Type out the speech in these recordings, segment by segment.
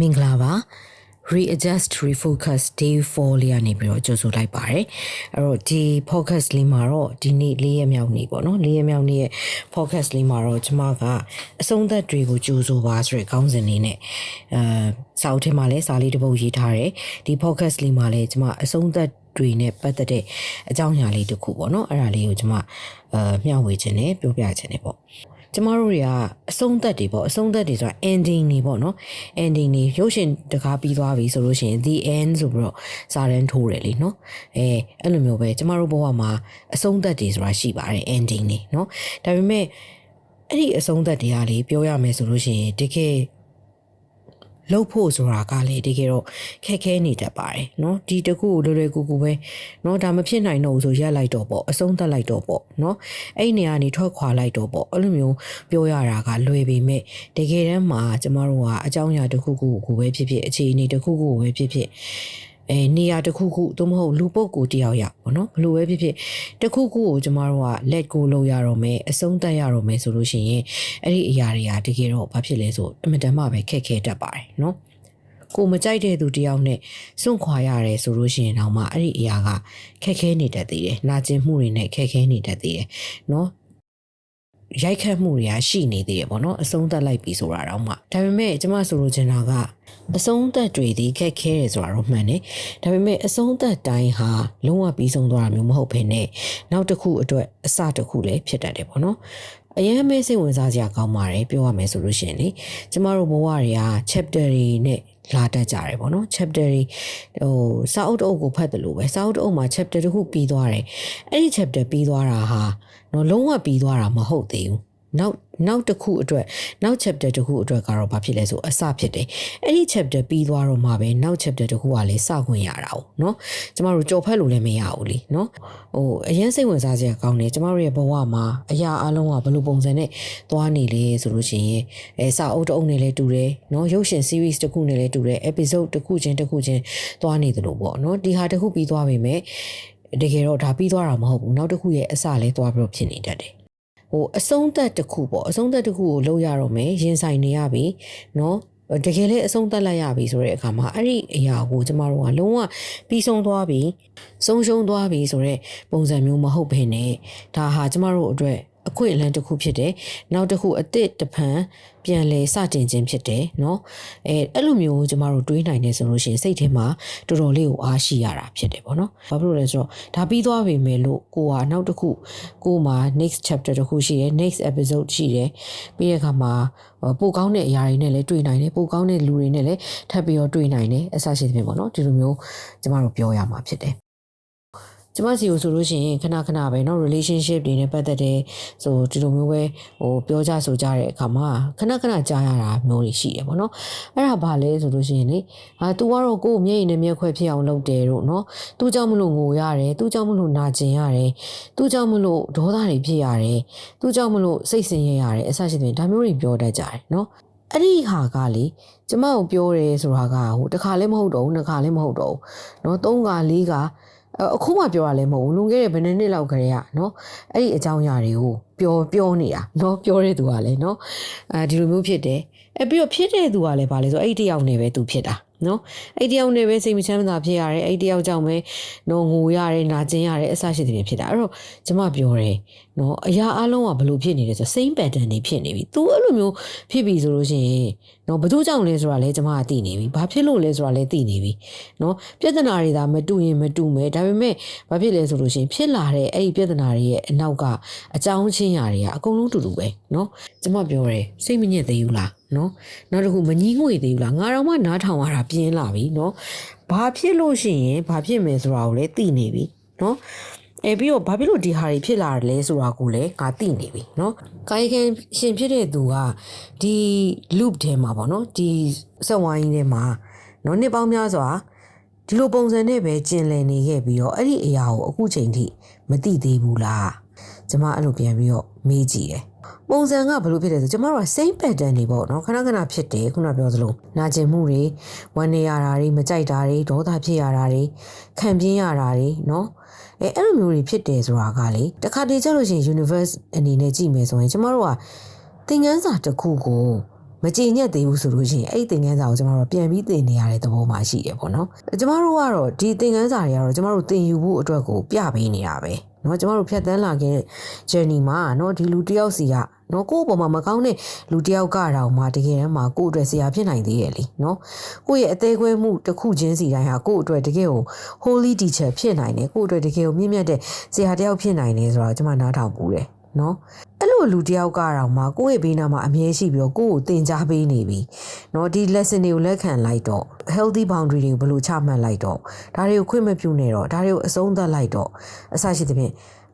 မင်္ဂလာပါ readjust refocus day 4လေးကနေပြီးတော့ကြိုဆိုလိုက်ပါတယ်အဲ့တော့ဒီ focus လေးမှာတော့ဒီနေ့၄ရက်မြောက်နေ့ပေါ့နော်၄ရက်မြောက်နေ့ရဲ့ focus လေးမှာတော့ကျမကအဆုံးသက်တွေကိုကြိုဆိုပါဆိုတဲ့ခေါင်းစဉ်လေးနဲ့အဲစာအုပ်ထဲမှာလည်းစာလေးတစ်ပုဒ်ရေးထားတယ်ဒီ focus လေးမှာလည်းကျမအဆုံးသက်တွေနဲ့ပတ်သက်တဲ့အကြောင်းအရာလေးတစ်ခုပေါ့နော်အဲ့ဒါလေးကိုကျမအဲမျှဝေခြင်းနဲ့ပြောပြခြင်းနဲ့ပေါ့ ကျမတို့တွေကအဆုံးသက်တွေပေါ့အဆုံးသက်တွေဆိုတာ ending တွေပေါ့နော် ending တွေရုပ်ရှင်တကားပြီးသွားပြီဆိုလို့ရှိရင် the end ဆိုပြီးတော့စာတန်းထိုးတယ်လीနော်အဲအဲ့လိုမျိုးပဲကျမတို့ဘဝမှာအဆုံးသက်တွေဆိုတာရှိပါတယ် ending တွေနော်ဒါပေမဲ့အဲ့ဒီအဆုံးသက်တွေကလေပြောရမယ်ဆိုလို့ရှိရင်တကယ် လှုပ်ဖို့ဆိုတာကလေတကယ်တော့ခက်ခဲနေတတ်ပါတယ်เนาะဒီတကူကိုလွယ်လွယ်ကူကူပဲเนาะဒါမဖြစ်နိုင်တော့ဘူးဆိုရက်လိုက်တော့ပေါ့အဆုံးသတ်လိုက်တော့ပေါ့เนาะအဲ့နေရာနေထွက်ခွာလိုက်တော့ပေါ့အဲ့လိုမျိုးပြောရတာကလွယ်ပေမဲ့တကယ်တမ်းမှာကျမတို့ကအကြောင်းအရာတစ်ခုခုကိုပဲဖြစ်ဖြစ်အခြေအနေတစ်ခုခုကိုပဲဖြစ်ဖြစ် အဲနေရာတစ်ခုခုသို့မဟုတ်လူပုဂ္ဂိုလ်တယောက်ယောက်ပေါ့နော်ဘလို့ပဲဖြစ်ဖြစ်တစ်ခုခုကိုကျမတို့က let go လုပ်ရတော့မယ်အဆုံးသတ်ရတော့မယ်ဆိုလို့ရှိရင်အဲ့ဒီအရာတွေကတကယ်တော့ဘာဖြစ်လဲဆိုအမတန်မှပဲခက်ခဲတတ်ပါတယ်နော်ကိုမကြိုက်တဲ့သူတယောက်နဲ့စွန့်ခွာရတယ်ဆိုလို့ရှိရင်တော့မှအဲ့ဒီအရာကခက်ခဲနေတတ်သေးတယ်။နာကျင်မှုတွေနဲ့ခက်ခဲနေတတ်သေးတယ်။နော် ရိုက်ခတ်မှုတွေကရှိနေသေးတယ်ပေါ့နော်အဆုံးသက်လိုက်ပြီဆိုတာတော့မှဒါပေမဲ့ကျမဆိုလိုချင်တာကအဆုံးသက်တွေဒီခက်ခဲတယ်ဆိုတာတော့မှန်တယ်ဒါပေမဲ့အဆုံးသက်တိုင်းဟာလုံးဝပြီးဆုံးသွားတာမျိုးမဟုတ်ဘဲနဲ့နောက်တစ်ခုအတွက်အစတစ်ခုလည်းဖြစ်တတ်တယ်ပေါ့နော်အရင်မဲစိတ်ဝင်စားစရာကောင်းပါတယ်ပြောရမယ်ဆိုလို့ရှိရင်လေကျမတို့ဘဝတွေက chapter တွေနဲ့ လာတတ်ကြတယ်ပေါ့နော် chapter တွေဟိုစာအုပ်တအုပ်ကိုဖတ်တယ်လို့ပဲစာအုပ်တအုပ်မှာ chapter တစ်ခုပြီးသွားတယ်အဲ့ဒီ chapter ပြီးသွားတာဟာနော်လုံးဝပြီးသွားတာမဟုတ်သေးဘူးနောက် နောက်တစ်ခုအတွက်နောက် chapter တစ်ခုအတွက်ကတော့ဘာဖြစ်လဲဆိုအစဖြစ်တယ်အဲ့ဒီ chapter ပြီးသွားတော့မှပဲနောက် chapter တစ်ခုကလည်းစခွင့်ရတာ哦เนาะကျမတို့ကြော်ဖက်လို့လည်းမရဘူးလीเนาะဟိုအရင်စိတ်ဝင်စားစရာကောင်းတယ်ကျမတို့ရဲ့ဘဝမှာအရာအလုံးကဘယ်လိုပုံစံနဲ့သွားနေလဲဆိုလို့ရှိရင်အဲစာအုပ်တစ်အုပ်နဲ့လည်းတူတယ်เนาะရုပ်ရှင် series တစ်ခုနဲ့လည်းတူတယ် episode တစ်ခုချင်းတစ်ခုချင်းသွားနေတယ်လို့ပေါ့เนาะဒီဟာတစ်ခုပြီးသွားပြီမဲ့တကယ်တော့ဒါပြီးသွားတာမဟုတ်ဘူးနောက်တစ်ခုရဲ့အစလည်းသွားပြီးတော့ဖြစ်နေတတ်တယ် ဟိုအဆုံးသက်တစ်ခုပေါ့အဆုံးသက်တစ်ခုကိုလုပ်ရတော့မယ်ရင်ဆိုင်နေရပြီเนาะတကယ်လည်းအဆုံးသတ်လိုက်ရပြီဆိုတဲ့အခါမှာအဲ့ဒီအရာကိုကျမတို့ကလုံးဝပြီးဆုံးသွားပြီဆုံးရှုံးသွားပြီဆိုတဲ့ပုံစံမျိုးမဟုတ်ဘဲနဲ့ဒါဟာကျမတို့အတွက် အခွင့်အလမ်းတစ်ခုဖြစ်တယ်။နောက်တစ်ခုအစ်စ်တဖန်ပြန်လဲစတင်ခြင်းဖြစ်တယ်နော်။အဲအဲ့လိုမျိုးကျမတို့တွေးနိုင်နေဆိုလို့ရှိရင်စိတ်ထဲမှာတော်တော်လေးကိုအားရှိရတာဖြစ်တယ်ပေါ့နော်။ဘာဖြစ်လို့လဲဆိုတော့ဒါပြီးသွားပြီမယ်လို့ကိုကနောက်တစ်ခုကိုမှာ next chapter တစ်ခုရှိတယ် next episode ရှိတယ်။ပြီးတဲ့အခါမှာပိုကောင်းတဲ့အရာတွေနဲ့လည်းတွေ့နိုင်တယ်ပိုကောင်းတဲ့လူတွေနဲ့လည်းထပ်ပြီးတော့တွေ့နိုင်တယ်အစရှိသဖြင့်ပေါ့နော်ဒီလိုမျိုးကျမတို့ပြောရမှာဖြစ်တယ် ကျမစီကိုဆိုလို့ရှိရင်ခဏခဏပဲเนาะ relationship တွေနဲ့ပတ်သက်တဲ့ဆိုဒီလိုမျိုးပဲဟိုပြောကြဆိုကြတဲ့အခါမှာခဏခဏကြားရတာမျိုးတွေရှိတယ်ပေါ့နော်အဲ့ဒါဘာလဲဆိုလို့ရှိရင်လေဟာ तू ကတော့ကိုယ်မျက်ရည်နဲ့မျက်ခွက်ဖြစ်အောင်လုပ်တယ်တို့เนาะ तू ကြောင့်မလို့ငိုရတယ် तू ကြောင့်မလို့နာကျင်ရတယ် तू ကြောင့်မလို့ဒေါသတွေဖြစ်ရတယ် तू ကြောင့်မလို့စိတ်ဆင်းရဲရတယ်အစရှိတဲ့ဒါမျိုးတွေပြောတတ်ကြတယ်เนาะအဲ့ဒီဟာကလေကျမကိုပြောတယ်ဆိုတာကဟိုတစ်ခါလည်းမဟုတ်တော့ဘူးနှစ်ခါလည်းမဟုတ်တော့ဘူးเนาะသုံးခါလေးခါ အခုမှပြောရလဲမဟုတ်ဘူးလွန်ခဲ့တဲ့ဘယ်နှစ်နှစ်လောက်ခရေကနော်အဲ့ဒီအကြောင်းအရာတွေကိုပြောပြောနေတာနော်ပြောတဲ့သူကလည်းနော်အဲဒီလိုမျိုးဖြစ်တယ်အဲပြီးတော့ဖြစ်တဲ့သူကလည်းဗာလဲဆိုအဲ့ဒီတယောက်နဲ့ပဲသူဖြစ်တာ နော်အဲ့တယောက်နဲ့ပဲစိတ်မချမ်းသာဖြစ်ရတယ်အဲ့တယောက်ကြောင့်ပဲနော်ငိုရတယ်နာကျင်ရတယ်အစရှိတဲ့ဖြစ်တာအဲ့တော့ကျမပြောတယ်နော်အရာအလုံးကဘလို့ဖြစ်နေလဲဆို same pattern တွေဖြစ်နေပြီ तू အဲ့လိုမျိုးဖြစ်ပြီဆိုလို့ရှိရင်နော်ဘသူကြောင့်လဲဆိုတာလဲကျမကသိနေပြီဘာဖြစ်လို့လဲဆိုတာလဲသိနေပြီနော်ပြဿနာတွေဒါမတူရင်မတူမယ်ဒါပေမဲ့ဘာဖြစ်လဲဆိုလို့ရှိရင်ဖြစ်လာတဲ့အဲ့ဒီပြဿနာတွေရဲ့အနောက်ကအကြောင်းချင်းရာတွေကအကုန်လုံးတူတူပဲနော်ကျမပြောတယ်စိတ်မညစ်သေးဘူးလား နော်နောက်တစ်ခုမငီးငွေသေးဘူးလားငါတော့မှနားထောင်ရတာပြင်းလာပြီနော်ဘာဖြစ်လို့ရှိရင်ဘာဖြစ်မယ်ဆိုတာကိုလည်းသိနေပြီနော်အဲပြီးတော့ဘာဖြစ်လို့ဒီဟာတွေဖြစ်လာတယ်လဲဆိုတာကိုလည်းငါသိနေပြီเนาะကာယကံရှင်ဖြစ်တဲ့သူကဒီ loop ထဲမှာပေါ့နော်ဒီဆက်ဝိုင်းထဲမှာเนาะနှစ်ပေါင်းများစွာဒီလိုပုံစံနဲ့ပဲကျင်လည်နေခဲ့ပြီးတော့အဲ့ဒီအရာကိုအခုချိန်ထိမသိသေးဘူးလားကျမအဲ့လိုပြန်ပြီးတော့မေးကြည့်တယ် ပုံစံကဘယ်လိုဖြစ်လဲဆိုကျမတို့က same pattern တွေပေါ့နော်ခဏခဏဖြစ်တယ်ခုနပြောသလိုနာကျင်မှုတွေဝမ်းနေရတာတွေမကြိုက်တာတွေဒေါသဖြစ်ရတာတွေခံပြင်းရတာတွေနော်အဲအဲ့လိုမျိုးတွေဖြစ်တယ်ဆိုတာကလေတခါတည်းကျလို့ရှိရင် universe အနေနဲ့ကြည့်မယ်ဆိုရင်ကျမတို့ကသင်ခန်းစာတစ်ခုကိုမကြည်ညက်သေးဘူးဆိုလို့ရှိရင်အဲ့ဒီသင်ခန်းစာကိုကျမတို့ပြန်ပြီးသင်နေရတဲ့သဘောမှရှိတယ်ပေါ့နော်ကျမတို့ကတော့ဒီသင်ခန်းစာတွေကတော့ကျမတို့သင်ယူဖို့အတွက်ကိုပြပေးနေတာပဲ နော်ကျမတို့ဖြတ်တန်းလာခဲ့တဲ့ journey မှာနော်ဒီလူတယောက်စီကနော်ကိုယ့်အပေါ်မှာမကောင်းတဲ့လူတယောက်ကတောင်မှတကယ်တမ်းမှာကိုယ့်အတွက်ဆရာဖြစ်နိုင်သေးရဲ့လေနော်ကိုယ့်ရဲ့အသေးခွဲမှုတစ်ခုချင်းစီတိုင်းဟာကိုယ့်အတွက်တကယ်ကို holy teacher ဖြစ်နိုင်တယ်ကိုယ့်အတွက်တကယ်ကိုမြင့်မြတ်တဲ့ဆရာတယောက်ဖြစ်နိုင်တယ်ဆိုတော့ကျမနားထောင်ပူတယ် နော်အဲ့လိုလူတယောက်ကတော့မှကိုယ့်ရဲ့ဘေးနားမှာအမြဲရှိပြီးတော့ကိုယ့်ကိုသင်ကြားပေးနေပြီနော်ဒီ lesson တွေကိုလက်ခံလိုက်တော့ healthy boundary တွေကိုဘယ်လိုချမှတ်လိုက်တော့ဒါတွေကိုခွင့်မပြုနဲ့တော့ဒါတွေကိုအဆုံးသတ်လိုက်တော့အဆရှိသဖြင့်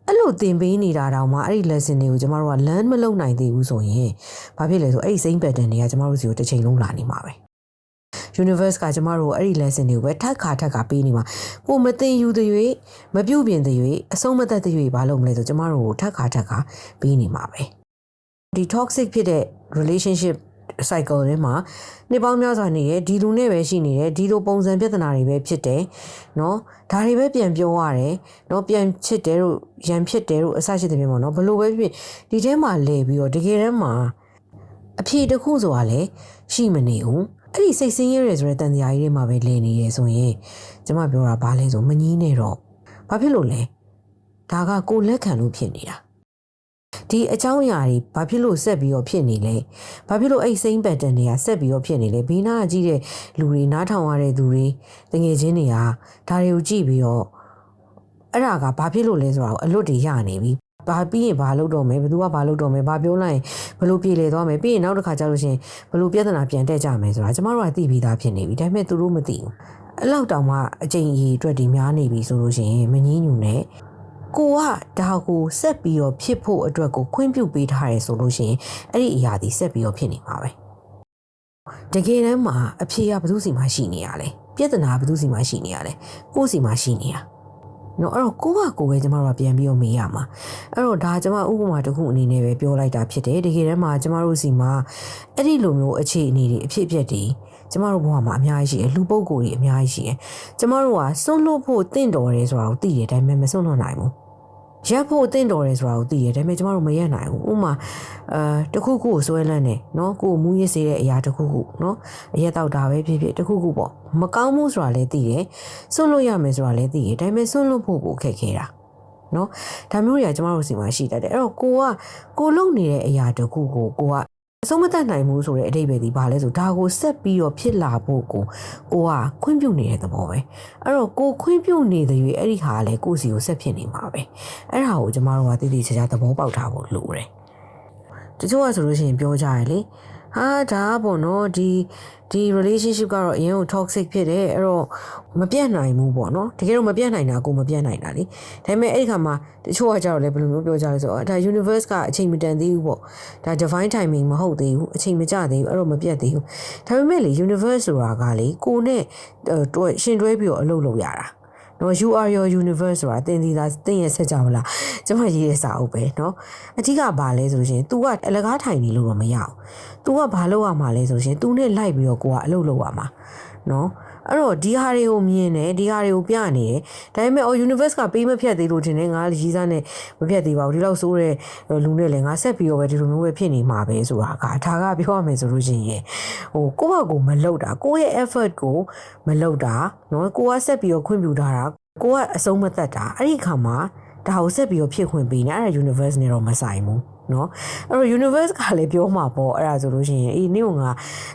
အဲ့လိုသင်ပေးနေတာတောင်မှအဲ့ဒီ lesson တွေကိုကျမတို့က learn မလုပ်နိုင်သေးဘူးဆိုရင်ဘာဖြစ်လဲဆိုအဲ့ဒီ same pattern တွေကကျမတို့စီကိုတစ်ချိန်လုံးလာနေမှာပဲ universe ကကျမတို့အဲ့ဒီ lesson တွေကိုပဲထပ်ခါထပ်ခါပေးနေမှာကိုမသိယူတဲ့၍မပြုတ်ပြင်တဲ့၍အဆုံးမသက်တဲ့၍ဘာလို့မလဲဆိုကျမတို့ကိုထပ်ခါထပ်ခါပေးနေမှာပဲဒီ toxic ဖြစ်တဲ့ relationship cycle တွေမှာနှစ်ပေါင်းများစွာနေရဒီလူနဲ့ပဲရှိနေတယ်ဒီလိုပုံစံပြဿနာတွေပဲဖြစ်တယ်เนาะဒါတွေပဲပြန်ပြောရတယ်เนาะပြန်ချစ်တယ်လို့ရန်ဖြစ်တယ်လို့အဆရှိတဲ့ပြင်ပေါ့เนาะဘလို့ပဲဖြစ်ဒီထဲမှာလဲပြီးတော့တကယ်တမ်းမှာအဖြေတစ်ခုဆိုတာလည်းရှိမနေဘူး အဲ့ဒီစိတ်ဆင်းရဲရဆိုတဲ့တန်တရားကြီးတွေမှာပဲလည်နေရဆိုရင်ကျမပြောတာဘာလဲဆိုမငီးနဲ့တော့ဘာဖြစ်လို့လဲဒါကကိုလက်ခံလို့ဖြစ်နေတာဒီအကြောင်းအရာတွေဘာဖြစ်လို့ဆက်ပြီးတော့ဖြစ်နေလဲဘာဖြစ်လို့အဲ့စိမ့်ပတ်တန်တွေကဆက်ပြီးတော့ဖြစ်နေလဲဘေးနားကြီးတဲ့လူတွေနားထောင်ရတဲ့သူတွေတငယ်ချင်းတွေကဒါတွေကိုကြည့်ပြီးတော့အဲ့ဒါကဘာဖြစ်လို့လဲဆိုတာကိုအလွတ်တွေရနေပြီ ဘာပြီးရင်ဘာလုပ်တော့မယ်ဘယ်သူကဘာလုပ်တော့မယ်ဘာပြောလိုက်ရင်ဘယ်လိုပြေလည်သွားမယ်ပြီးရင်နောက်တစ်ခါကျလို့ရှိရင်ဘယ်လိုပြဿနာပြန်တက်ကြမယ်ဆိုတာကျမတို့ကသိပြီးသားဖြစ်နေပြီဒါပေမဲ့သူတို့မသိဘူးအဲ့လောက်တောင်မှအချိန်အကြီးအတွက်ဒီများနေပြီဆိုလို့ရှိရင်မငင်းညူနဲ့ကိုကဒါကိုဆက်ပြီးတော့ဖြစ်ဖို့အတွက်ကိုခွင့်ပြုပေးထားရဲဆိုလို့ရှိရင်အဲ့ဒီအရာဒီဆက်ပြီးတော့ဖြစ်နေမှာပဲတကယ်တမ်းမှာအဖြေကဘယ်သူစီမှာရှိနေရလဲပြဿနာကဘယ်သူစီမှာရှိနေရလဲကိုယ့်စီမှာရှိနေတာ နော်အဲ့တော့ကိုကကိုပဲကျမတို့ကပြန်ပြီးတော့မေးရမှာအဲ့တော့ဒါကျမဥပမာတစ်ခုအနေနဲ့ပဲပြောလိုက်တာဖြစ်တယ်တကယ်တမ်းမှာကျမတို့စီမှာအဲ့ဒီလိုမျိုးအခြေအနေတွေအဖြစ်အပျက်တွေကျမတို့ဘဝမှာအများကြီးရှိတယ်လူပုဂ္ဂိုလ်တွေအများကြီးရှိတယ်ကျမတို့ကစွန့်လွတ်ဖို့တင့်တော်တယ်ဆိုတာကိုသိတယ်ဒါပေမဲ့မစွန့်လွတ်နိုင်ဘူး ရက်ဖို့အသင့်တော်တယ်ဆိုတာကိုသိရတယ်ဒါပေမဲ့ကျမတို့မရက်နိုင်ဘူးဥမာအဲတခုခုကိုစွဲလန်းတယ်နော်ကိုမူးရစ်စေတဲ့အရာတခုခုနော်အရက်တော့ဒါပဲဖြစ်ဖြစ်တခုခုပေါ့မကောင်းဘူးဆိုတာလည်းသိတယ်စွန့်လို့ရမယ်ဆိုတာလည်းသိတယ်ဒါပေမဲ့စွန့်လို့ဖို့ကိုခက်ခဲတာနော်ဒါမျိုးတွေကကျမတို့စီမှာရှိတတ်တယ်အဲ့တော့ကိုကကိုလုံနေတဲ့အရာတခုကိုကိုက အဆုံးမတတ်နိုင်ဘူးဆိုတဲ့အဓိပ္ပာယ်ဒီဘာလဲဆိုဒါကိုဆက်ပြီးတော့ဖြစ်လာဖို့ကိုကိုကခွင့်ပြုနေတဲ့သဘောပဲအဲ့တော့ကိုခွင့်ပြုနေတဲ့ရွေအဲ့ဒီဟာကလည်းကိုစီကိုဆက်ဖြစ်နေမှာပဲအဲ့ဒါကိုကျမတို့ကတည်တည်ချာချာသဘောပေါက်ထားဖို့လိုတယ်တချို့ကဆိုလို့ရှိရင်ပြောကြရလေ ဟာဒါပေါ့နော်ဒီဒီ relationship ကတော့အရင်က toxic ဖြစ်တယ်အဲ့တော့မပြတ်နိုင်ဘူးပေါ့နော်တကယ်တော့မပြတ်နိုင်တာကိုမပြတ်နိုင်တာလေဒါပေမဲ့အဲ့ဒီခါမှာတချို့ကကြတော့လေဘယ်လိုမျိုးပြောကြလဲဆိုတော့ဒါ universe ကအချိန်မတန်သေးဘူးပေါ့ဒါ divine timing မဟုတ်သေးဘူးအချိန်မကျသေးဘူးအဲ့တော့မပြတ်သေးဘူးဒါပေမဲ့လေ universe ဆိုတာကလေကိုနဲ့တွဲရှင်တွဲပြီးတော့အလုပ်လုပ်ရတာ နော် you are your universe ဆိုတာသင်ဒီသာသင်ရဲ့ဆက်ကြမလားကျွန်မရေးတဲ့စာအုပ်ပဲနော်အဓိကဘာလဲဆိုလို့ရှင် तू ကအလကားထိုင်နေလို့တော့မရအောင် तू ကဘာလုပ်ရမှာလဲဆိုလို့ရှင် तू နဲ့လိုက်ပြီးတော့ကိုကအလုပ်လုပ်ရမှာနော် အဲ့တော့ဒီဟာတွေကိုမြင်တယ်ဒီဟာတွေကိုပြနေတယ်ဒါပေမဲ့ all universe ကပေးမဖြတ်သေးလို့ထင်တယ်ငါရေးစားနဲ့မဖြတ်သေးပါဘူးဒီလောက်ဆိုးတဲ့လူနဲ့လည်းငါဆက်ပြီးတော့ပဲဒီလိုမျိုးပဲဖြစ်နေမှာပဲဆိုတာကဒါကပြောရမယ်ဆိုလို့ရှင်ရေဟိုကိုယ့်ဘက်ကိုမလောက်တာကိုယ့်ရဲ့ effort ကိုမလောက်တာနော်ကိုကဆက်ပြီးတော့ခွင့်ပြုထားတာကိုကအဆုံးမသက်တာအဲ့ဒီခါမှာဒါကိုဆက်ပြီးတော့ဖြစ်ခွင့်ပေးနေအဲ့ဒါ universe နဲ့တော့မဆိုင်ဘူး เนาะအဲ့တော့ universe ကလည်းပြောမှာပေါ့အဲ့ဒါဆိုလို့ရှိရင်အေးနင့်ကငါ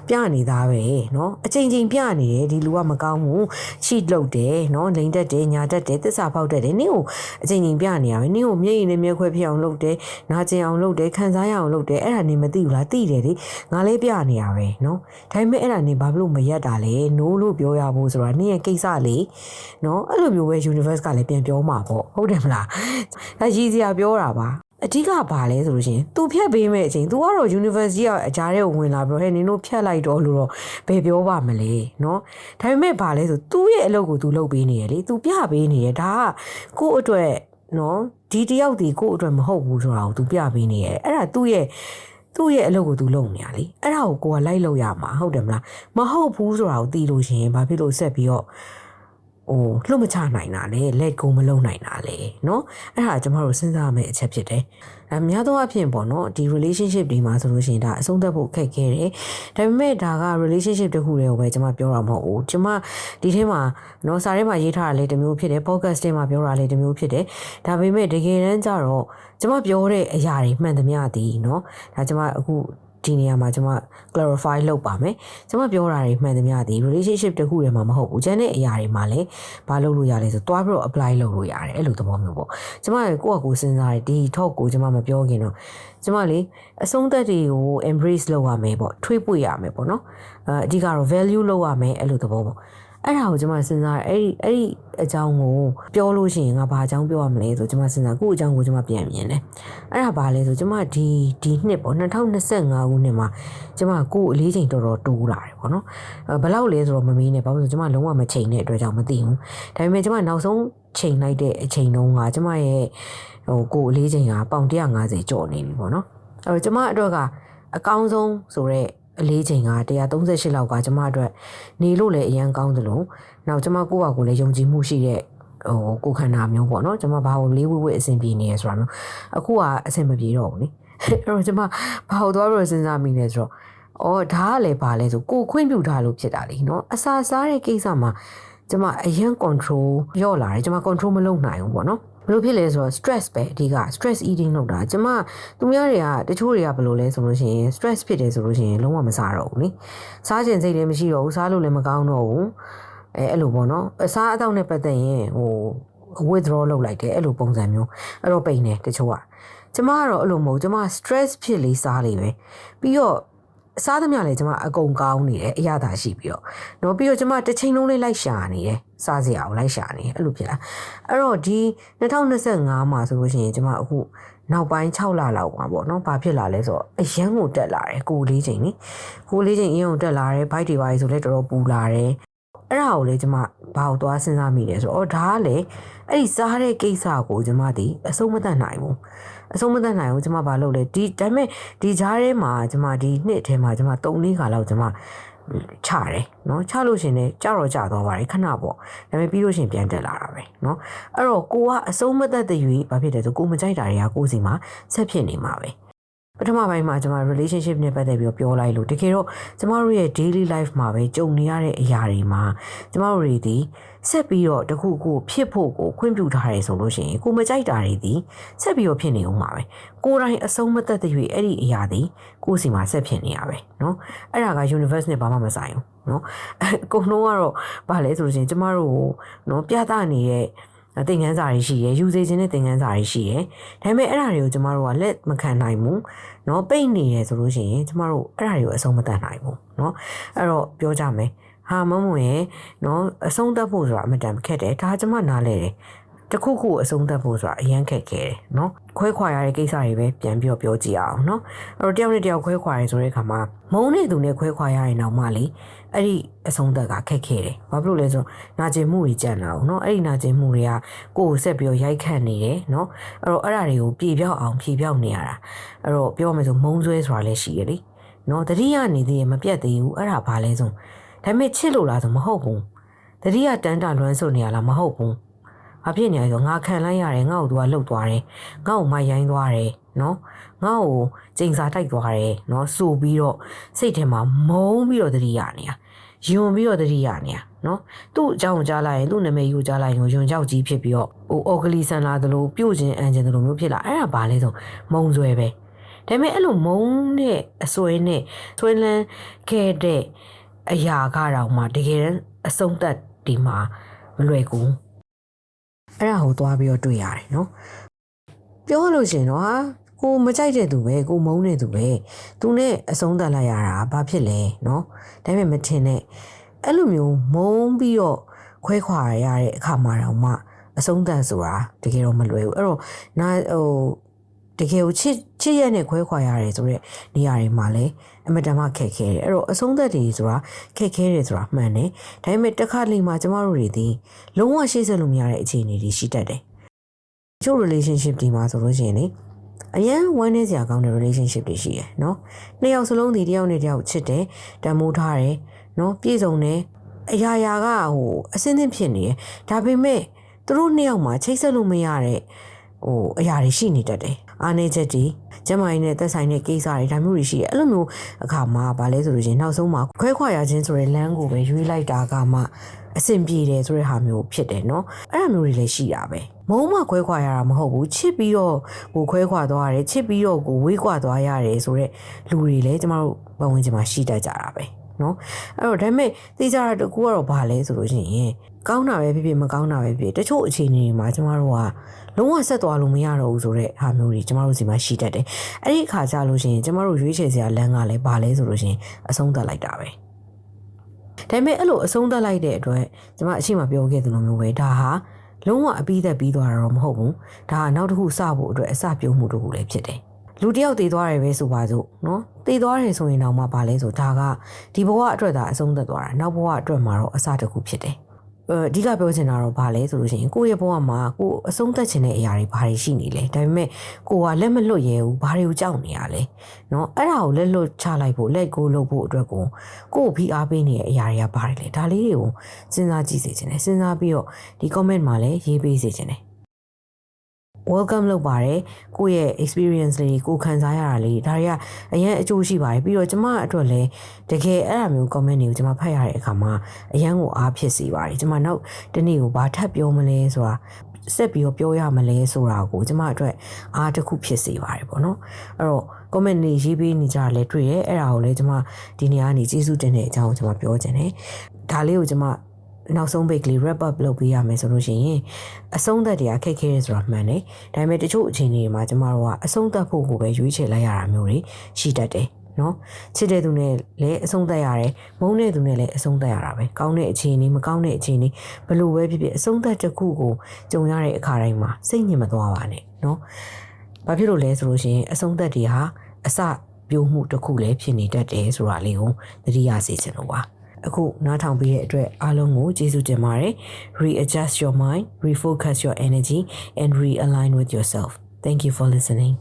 ပြနေသားပဲเนาะအချိန်ချင်းပြနေတယ်ဒီလူကမကောင်းဘူးချီလုတ်တယ်เนาะလိန်တက်တယ်ညာတက်တယ်သစ္စာပေါက်တက်တယ်နင့်ကိုအချိန်ချင်းပြနေရပဲနင့်ကိုမျက်ရည်နဲ့မျက်ခွဲဖြစ်အောင်လုပ်တယ်နာကျင်အောင်လုပ်တယ်ခံစားရအောင်လုပ်တယ်အဲ့ဒါနေမသိဘူးလားသိတယ်လေငါလည်းပြနေရပဲเนาะဒါပေမဲ့အဲ့ဒါနေဘာဖြစ်လို့မရက်တာလဲ no လို့ပြောရဖို့ဆိုတာနင့်ရဲ့ကိစ္စလေเนาะအဲ့လိုမျိုးပဲ universe ကလည်းပြန်ပြောမှာပေါ့ဟုတ်တယ်မလားဒါရည်စရာပြောတာပါ အဓိကဘာလဲဆိုလို့ရှိရင် तू ဖြတ်ပေးမဲ့အချိန် तू ကတော့ university ကအကြားထဲကိုဝင်လာပြီးတော့ဟဲ့နင်တို့ဖြတ်လိုက်တော့လို့တော့ဘယ်ပြောပါမလဲเนาะဒါပေမဲ့ဘာလဲဆို तू ရဲ့အလုပ်ကို तू လုပ်ပေးနေရလေ तू ပြပေးနေရဒါကကို့အတွက်เนาะဒီတယောက်ဒီကို့အတွက်မဟုတ်ဘူးဆိုတာကို तू ပြပေးနေရအဲ့ဒါသူ့ရဲ့သူ့ရဲ့အလုပ်ကို तू လုပ်နေရလေအဲ့ဒါကိုကိုကလိုက်လုပ်ရမှာဟုတ်တယ်မလားမဟုတ်ဘူးဆိုတာကိုသိလို့ရှိရင်ဘာဖြစ်လို့ဆက်ပြီးတော့ ဟ ဟိုလှုပ်မချနိုင်တာလေ let go မလုပ်နိုင်တာလေเนาะအဲ့ဒါကျမတို့စဉ်းစားရမယ့်အချက်ဖြစ်တယ်အများသောအားဖြင့်ပေါ့နော်ဒီ relationship တွေမှာဆိုလို့ရှိရင်ဒါအဆုံးသတ်ဖို့ခက်ခဲတယ်ဒါပေမဲ့ဒါက relationship တစ်ခုတည်းကိုပဲကျမပြောတာမဟုတ်ဘူးကျမဒီထဲမှာเนาะစာထဲမှာရေးထားတာလေးတစ်မျိုးဖြစ်တယ် podcast ထဲမှာပြောတာလေးတစ်မျိုးဖြစ်တယ်ဒါပေမဲ့တကယ်တမ်းကျတော့ကျမပြောတဲ့အရာတွေမှန်သမျှသည်เนาะဒါကျမအခု ဒီနေရာမှာကျွန်မ clarify လုပ်ပါမယ်ကျွန်မပြောတာတွေမှန်သမျှဒီ relationship တခုတည်းမှာမဟုတ်ဘူးကျန်တဲ့အရာတွေမှာလည်းဘာလုပ်လို့ရလဲဆိုသွားပြီးတော့ apply လုပ်လို့ရတယ်အဲ့လိုသဘောမျိုးပေါ့ကျွန်မကိုယ့်အကူစဉ်းစားတယ်ဒီ talk ကိုကျွန်မမပြောခင်တော့ကျွန်မလေအဆုံးသက်တွေကို embrace လုပ်ရမယ်ပေါ့ထွေးပွေရမယ်ပေါ့နော်အဲအဓိကတော့ value လုပ်ရမယ်အဲ့လိုသဘောပေါ့ အဲ့ဒါကိုကျွန်မစဉ်းစားအဲ့ဒီအဲ့ဒီအကြောင်းကိုပြောလို့ရှိရင်ငါဘာအကြောင်းပြောရမလဲဆိုကျွန်မစဉ်းစားကိုယ့်အကြောင်းကိုကျွန်မပြန်မြင်တယ်အဲ့ဒါဘာလဲဆိုကျွန်မဒီဒီနှစ်ပေါ့2025ခုနှစ်မှာကျွန်မကိုယ့်အလေးချိန်တော်တော်တိုးလာတယ်ပေါ့နော်ဘယ်လောက်လဲဆိုတော့မမေးနဲ့ဘာလို့ဆိုကျွန်မလုံးဝမချိန်တဲ့အတွက်ကြောင့်မသိဘူးဒါပေမဲ့ကျွန်မနောက်ဆုံးချိန်လိုက်တဲ့အချိန်တုန်းကကျွန်မရဲ့ဟိုကိုယ်အလေးချိန်ကပေါင်150ကျော်နေပြီပေါ့နော်အဲ့တော့ကျွန်မအတွက်က အကောင်းဆုံးဆိုတော့ အလေးချိန်က138လောက်ကကျမအတွက်နေလို့လည်းအရန်ကောင်းသလိုနောက်ကျမကိုယ့်ဘာကိုယ်လည်းယုံကြည်မှုရှိတဲ့ဟိုကိုယ်ခန္ဓာမျိုးပေါ့နော်ကျမဘာကိုလေးဝှဝှအဆင်ပြေနေရဆိုတာမျိုးအခုကအဆင်မပြေတော့ဘူးနိအဲ့တော့ကျမဘာကိုသွားပြီးစဉ်းစားမိနေဆိုတော့အော်ဒါကလည်းဘာလဲဆိုကိုခွင့်ပြုထားလို့ဖြစ်တာလေနော်အစာစားတဲ့ကိစ္စမှာကျမအရင် control ရော့လာတယ်ကျမ control မလုပ်နိုင်ဘူးပေါ့နော် ဘယ်လိုဖြစ်လဲဆိုတော့ stress ပဲအဓိက stress eating လုပ်တာကျမသူများတွေကတချို့တွေကဘယ်လိုလဲဆိုလို့ရှိရင် stress ဖြစ်တယ်ဆိုလို့ရှိရင်လုံးဝမစားတော့ဘူးနိစားခြင်းစိတ်လည်းမရှိတော့ဘူးစားလို့လည်းမကောင်းတော့ဘူးအဲအဲ့လိုပေါ့နော်အစားအသောက်နဲ့ပတ်သက်ရင်ဟို withdraw လုပ်လိုက်တယ်အဲ့လိုပုံစံမျိုးအဲ့တော့ပိန်တယ်တချို့ကကျမကတော့အဲ့လိုမဟုတ်ကျမ stress ဖြစ်လေးစားလေးပဲပြီးတော့ စားသမျှလည်းကျမအကုန်ကောင်းနေတယ်အရသာရှိပြီးတော့နော်ပြီးတော့ကျမတစ်ချိန်လုံးလေးလိုက်ရှာနေတယ်စားစရာကိုလိုက်ရှာနေတယ်အဲ့လိုဖြစ်လာအဲ့တော့ဒီ2025မှာဆိုလို့ရှိရင်ကျမအခုနောက်ပိုင်း6လလောက်ပါပေါ့နော်ဘာဖြစ်လာလဲဆိုတော့အရန်ကိုတက်လာတယ်ကိုလေးချိန်နိကိုလေးချိန်အရင်ကိုတက်လာတယ်ဘိုက်တွေပါဆိုလဲတော်တော်ပူလာတယ်အဲ့ဒါကိုလေကျမဘာကိုသွားစဉ်းစားမိလဲဆိုတော့ဒါကလေအဲ့ဒီစားတဲ့ကိစ္စကိုကျမဒီအဆုံးမတတ်နိုင်ဘူး အဆုံးမတတ်နိုင်ဘူးကျမဘာလုပ်လဲဒီဒါပေမဲ့ဒီကြားထဲမှာကျမဒီနှစ်ထဲမှာကျမ3လေးခါလောက်ကျမချတယ်เนาะချလို့ရှင်လည်းကြတော့ကြသွားပါတယ်ခဏပေါ့ဒါပေမဲ့ပြီးလို့ရှင်ပြန်တက်လာတာပဲเนาะအဲ့တော့ကိုကအဆုံးမတတ်တဲ့၍ဘာဖြစ်တယ်ဆိုကိုမကြိုက်တာတွေကကိုစီမှာဆက်ဖြစ်နေမှာပဲ ပထမပိုင်းမှာကျွန်မ relationship နဲ့ပတ်သက်ပြီးပြောလိုက်လို့တကယ်တော့ကျွန်မတို့ရဲ့ daily life မှာပဲကြုံနေရတဲ့အရာတွေမှာကျွန်မတို့တွေဒီဆက်ပြီးတော့တခုခုဖြစ်ဖို့ကိုခွင့်ပြုထားတယ်ဆိုလို့ရှိရင်ကိုမကြိုက်တာတွေဒီဆက်ပြီးတော့ဖြစ်နေအောင်ပါပဲကိုယ်တိုင်အဆုံးမသက်တဲ့၍အဲ့ဒီအရာဒီကိုယ်စီမှာဆက်ဖြစ်နေရပဲเนาะအဲ့ဒါက universe နဲ့ဘာမှမဆိုင်ဘူးเนาะအကုန်လုံးကတော့ဗာလဲဆိုလို့ရှိရင်ကျမတို့ကိုเนาะပြသနေတဲ့ သင်ခန်းစာတွေရှိရယ်ယူစေခြင်းတဲ့သင်ခန်းစာတွေရှိရယ်ဒါပေမဲ့အဲ့ဒါတွေကိုကျမတို့ကလက်မခံနိုင်ဘူးเนาะပိတ်နေရယ်ဆိုလို့ရှိရင်ကျမတို့အဲ့ဒါတွေကိုအဆုံးမတတ်နိုင်ဘူးเนาะအဲ့တော့ပြောကြမယ်ဟာမမွန်ရဲ့နော်အဆုံးသတ်ဖို့ဆိုတာအမတန်ခက်တယ်ဒါကျမနားလဲတယ်တခုခုအဆုံးသတ်ဖို့ဆိုတာအရန်ခက်ခဲတယ်နော်ခွဲခွာရတဲ့ကိစ္စတွေပဲပြန်ပြီးတော့ပြောကြည့်အောင်နော်အဲ့တော့တယောက်နဲ့တယောက်ခွဲခွာရဲဆိုတဲ့အခါမှာမုံနဲ့သူနဲ့ခွဲခွာရရင်တော့မှလေ အဲ့ဒီအဆုံးသတ်ကခက်ခဲတယ်ဘာဖြစ်လို့လဲဆိုတော့နာကျင်မှုတွေကြံ့တာနော်အဲ့ဒီနာကျင်မှုတွေကကိုယ်ကိုဆက်ပြီးတော့ရိုက်ခတ်နေတယ်နော်အဲ့တော့အဲ့ဒါတွေကိုပြေပြောက်အောင်ပြေပြောက်နေရတာအဲ့တော့ပြောမယ်ဆိုမုံဆွဲဆိုတာလည်းရှိရလေနော်တတိယနေသေးရင်မပြတ်သေးဘူးအဲ့ဒါဘာလဲဆိုဒါပေမဲ့ချစ်လို့လားဆိုမဟုတ်ဘူးတတိယတန်းတာလွမ်းဆိုနေရလားမဟုတ်ဘူး ဘာဖြစ်နေလဲဆိုငါခံလိုက်ရတယ်ငါ့ကိုသူကလှုပ်သွားတယ်ငါ့ကိုမရိုင်းသွားတယ်နော်ငါ့ကိုချိန်စာတိုက်သွားတယ်နော်စူပြီးတော့စိတ်ထဲမှာမုန်းပြီးတော့တတိယနေရယွန်ပြီးတော့တတိယနေရနော်သူ့အကြောင်းကြားလိုက်ရင်သူ့နာမည်ယူကြားလိုက်ရင်ယွန်ကြောက်ကြီးဖြစ်ပြီးတော့ဟိုအော်ဂလီဆန်လာသလိုပြုတ်ခြင်းအန်ဂျင်သလိုမျိုးဖြစ်လာအဲ့ဒါဘာလဲဆိုမုံဆွဲပဲဒါပေမဲ့အဲ့လိုမုံနဲ့အစွဲနဲ့ဆွဲလန်းခဲ့တဲ့အရာကတော့မှတကယ်အဆုံးသက်ဒီမှာမလွယ်ကူ အဲ့ဒါကိုသွားပြီးတော့တွေ့ရတယ်နော်ပြောလို့ရှင်တော့ဟာကိုမကြိုက်တဲ့သူပဲကိုမုန်းတဲ့သူပဲသူနဲ့အဆုံးသတ်လိုက်ရတာဘာဖြစ်လဲနော်ဒါပေမဲ့မထင်နဲ့အဲ့လိုမျိုးမုန်းပြီးတော့ခွဲခွာရတဲ့အခါမှာတော့မှအဆုံးသတ်ဆိုတာတကယ်တော့မလွယ်ဘူးအဲ့တော့နာဟို တကယ်ကိုချစ်ချစ်ရက်နဲ့ခွဲခွာရတယ်ဆိုတော့နေရာတွေမှာလည်းအမတမခက်ခဲတယ်အဲ့တော့အဆုံးသက်တွေဆိုတာခက်ခဲတယ်ဆိုတာမှန်တယ်ဒါပေမဲ့တစ်ခါလေမှာကျမတို့တွေဒီလုံးဝရှေ့ဆက်လို့မရတဲ့အခြေအနေတွေရှိတတ်တယ်ချို့ relationship ဒီမှာဆိုလို့ရှိရင်လေအရင်ဝမ်းနည်းစရာကောင်းတဲ့ relationship တွေရှိရယ်နော်နှစ်ယောက်စလုံးဒီတစ်ယောက်နဲ့တစ်ယောက်ချစ်တယ်တန်မိုးထားတယ်နော်ပြည့်စုံတယ်အရာရာကဟိုအစင်းစင်းဖြစ်နေရယ်ဒါပေမဲ့သူတို့နှစ်ယောက်မှာချိတ်ဆက်လို့မရတဲ့ဟိုအရာတွေရှိနေတတ်တယ် အားနေချက်ဒီကျမကြီးနဲ့သက်ဆိုင်တဲ့ကိစ္စတွေဒါမျိုးတွေရှိတယ်အဲ့လိုမျိုးအခါမှာဗာလဲဆိုလို့ချင်းနောက်ဆုံးမှာခွဲခွာရခြင်းဆိုတဲ့လမ်းကိုပဲရွေးလိုက်တာကမှအဆင်ပြေတယ်ဆိုတဲ့ဟာမျိုးဖြစ်တယ်เนาะအဲ့ဒါမျိုးတွေလည်းရှိတာပဲမုံမခွဲခွာရတာမဟုတ်ဘူးချစ်ပြီးတော့ကိုခွဲခွာသွားရတယ်ချစ်ပြီးတော့ကိုဝေးခွာသွားရတယ်ဆိုတဲ့လူတွေလည်းကျမတို့ပတ်ဝန်းကျင်မှာရှိတတ်ကြတာပဲနော်အဲ့တော့ဒါပေမဲ့သိကြတာတကူကတော့ဘာလဲဆိုလို့ရှိရင်ကောင်းတာပဲဖြစ်ဖြစ်မကောင်းတာပဲဖြစ်ဖြစ်တချို့အခြေအနေတွေမှာကျမတို့က လုံးဝဆက်သွားလို့မရတော့ဘူးဆိုတဲ့ဟာမျိုးတွေကျမတို့စီမှာရှိတတ်တယ်အဲ့ဒီအခါကျလို့ရှိရင်ကျမတို့ရွေးချယ်စရာလမ်းကလည်းဘာလဲဆိုလို့ရှိရင်အဆုံးသတ်လိုက်တာပဲဒါပေမဲ့အဲ့လိုအဆုံးသတ်လိုက်တဲ့အတွက်ကျမအရှိမပြောခဲ့သလိုမျိုးပဲဒါဟာလုံးဝအပြီးသက်ပြီးသွားတာတော့မဟုတ်ဘူးဒါကနောက်တစ်ခုစဖို့အတွက်အစပြုံးမှုတစ်ခုလည်းဖြစ်တယ်လူတယောက်တည်သွားတယ်ပဲဆိုပါစို့နော်တည်သွားတယ်ဆိုရင်တော့မှပါလဲဆိုဒါကဒီဘဝအတွက်သာအဆုံးသက်သွားတာနောက်ဘဝအတွက်မှာတော့အစတစ်ခုဖြစ်တယ် အအဓိကပြောချင်တာတော့ဗာလဲဆိုလို့ရှိရင်ကိုယ့်ရဲ့ဘဝမှာကိုယ်အဆုံးသက်ခြင်းတဲ့အရာတွေဘာတွေရှိနေလဲဒါပေမဲ့ကိုကလက်မလွတ်ရဲဘူးဘာတွေကိုကြောက်နေရလဲเนาะအဲ့ဒါကိုလက်လွတ်ချလိုက်ဖို့လက်ကိုလုပ်ဖို့အတွက်ကိုကိုယ်ဖိအားပေးနေတဲ့အရာတွေကဘာတွေလဲဒါလေးတွေကိုစဉ်းစားကြည့်စေချင်တယ်စဉ်းစားပြီးတော့ဒီ comment မှာလည်းရေးပေးစေချင်တယ် welcome လုပ်ပါတယ်ကိုယ့်ရဲ့ experience လေးကိုခံစားရတာလေးဒါတွေကအရင်အကျိုးရှိပါတယ်ပြီးတော့ကျမအတွက်လည်းတကယ်အဲ့အမျိုး comment တွေကိုကျမဖတ်ရတဲ့အခါမှာအရန်ကိုအားဖြစ်စေပါတယ်ကျမနောက်တနေ့ကိုဘာထပ်ပြောမလဲဆိုတာဆက်ပြီးတော့ပြောရမလဲဆိုတာကိုကျမအတွက်အားတစ်ခုဖြစ်စေပါတယ်ပေါ့နော်အဲ့တော့ comment တွေရေးပေးနေကြတာလည်းတွေ့ရဲအဲ့ဒါကိုလည်းကျမဒီနေ့ကနေကျေးဇူးတင်တဲ့အကြောင်းကိုကျမပြောချင်တယ်ဒါလေးကိုကျမ နောက်ဆုံးပိတ်ကလေး wrap up လုပ်ပေးရမယ်ဆိုလို့ရှိရင်အဆုံးသက်တွေကခက်ခဲရဲဆိုတာမှန်တယ်။ဒါပေမဲ့တချို့အခြေအနေတွေမှာကျမတို့ကအဆုံးသက်ဖို့ကိုပဲရွေးချယ်လိုက်ရတာမျိုးတွေရှိတတ်တယ်နော်ချစ်တဲ့သူနဲ့လည်းအဆုံးသက်ရတယ်မုန်းတဲ့သူနဲ့လည်းအဆုံးသက်ရတာပဲကောင်းတဲ့အခြေအနေမကောင်းတဲ့အခြေအနေဘလို့ပဲဖြစ်ဖြစ်အဆုံးသက်တစ်ခုကိုကြုံရတဲ့အခါတိုင်းမှာစိတ်ညစ်မသွားပါနဲ့နော်ဘာဖြစ်လို့လဲဆိုလို့ရှိရင်အဆုံးသက်တွေဟာအစပြိုးမှုတစ်ခုလည်းဖြစ်နေတတ်တယ်ဆိုတာလေးကိုသတိရစေချင်လို့ပါ အခုနားထောင်ပြီးတဲ့အတွက်အားလုံးကိုကျေးဇူးတင်ပါတယ် readjust your mind refocus your energy and realign with yourself thank you for listening